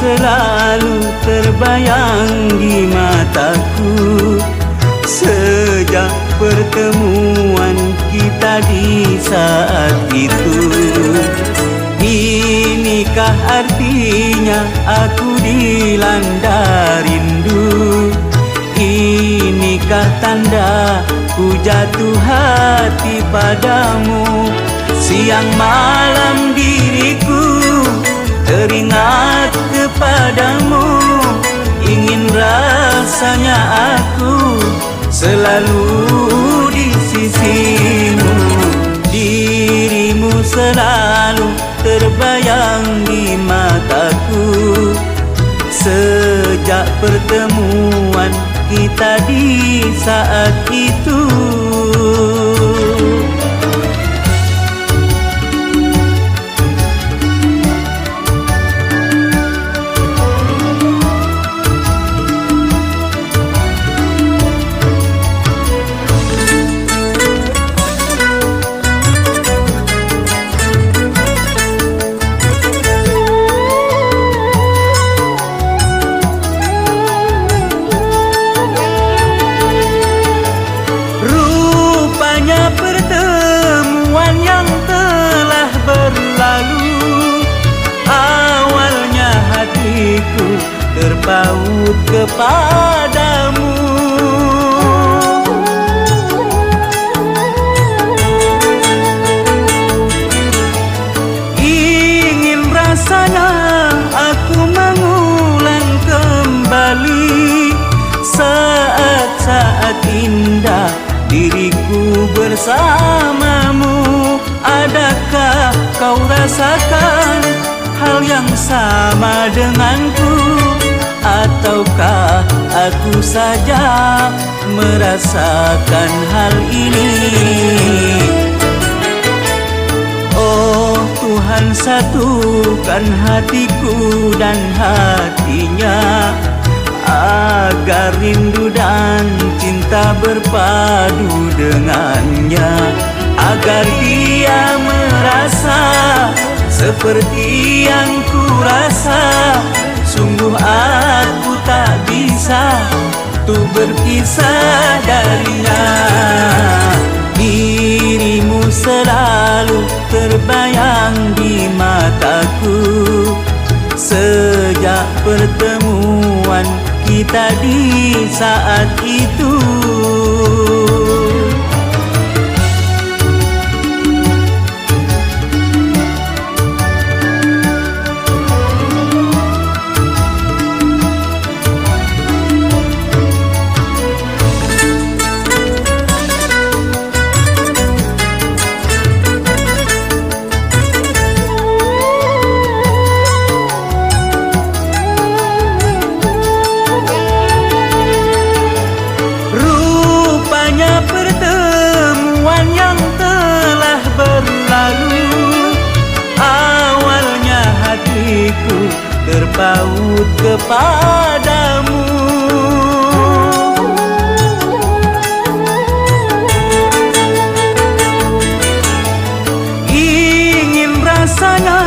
selalu terbayang di mataku. Sejak pertemuan kita di saat itu Inikah artinya aku dilanda rindu? Inikah tanda ku jatuh hati padamu? Siang malam diriku teringat kepadamu Ingin rasanya aku selalu di sisimu. Dirimu selalu terbayang di mataku. Sejak pertemuan kita di saat itu Rupanya pertemuan yang telah berlalu. Awalnya hatiku terpaut kepadamu. Ingin rasanya bersamamu. Adakah kau rasakan hal yang sama denganku? Ataukah aku saja merasakan hal ini? Oh Tuhan satukan hatiku dan hatinya Agar rindu dan cinta berpadu dengannya. Agar dia merasa seperti yang ku rasa Sungguh aku tak bisa Tuh berpisah darinya. Dirimu selalu terbayang di mataku. Sejak pertemuan kita di saat itu hatiku terpaut kepadamu. Ingin rasanya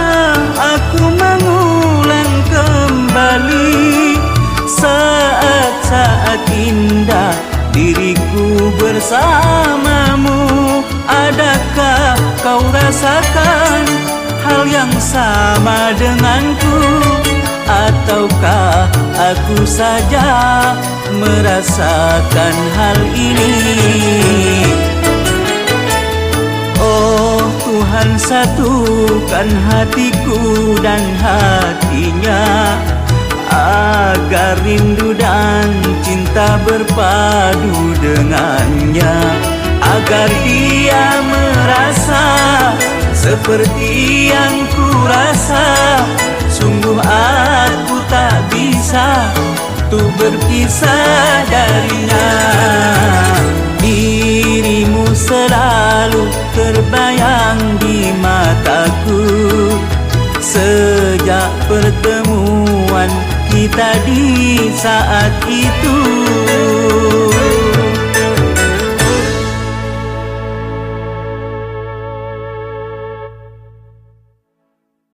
aku mengulang kembali Saat-saat indah diriku bersamamu. Adakah kau rasakan hal yang sama denganku Ataukah aku saja merasakan hal ini? Oh Tuhan satukan hatiku dan hatinya Agar rindu dan cinta berpadu dengannya Agar dia merasa seperti yang ku Tuh berpisah darinya. Dirimu selalu terbayang di mataku. Sejak pertemuan kita di saat itu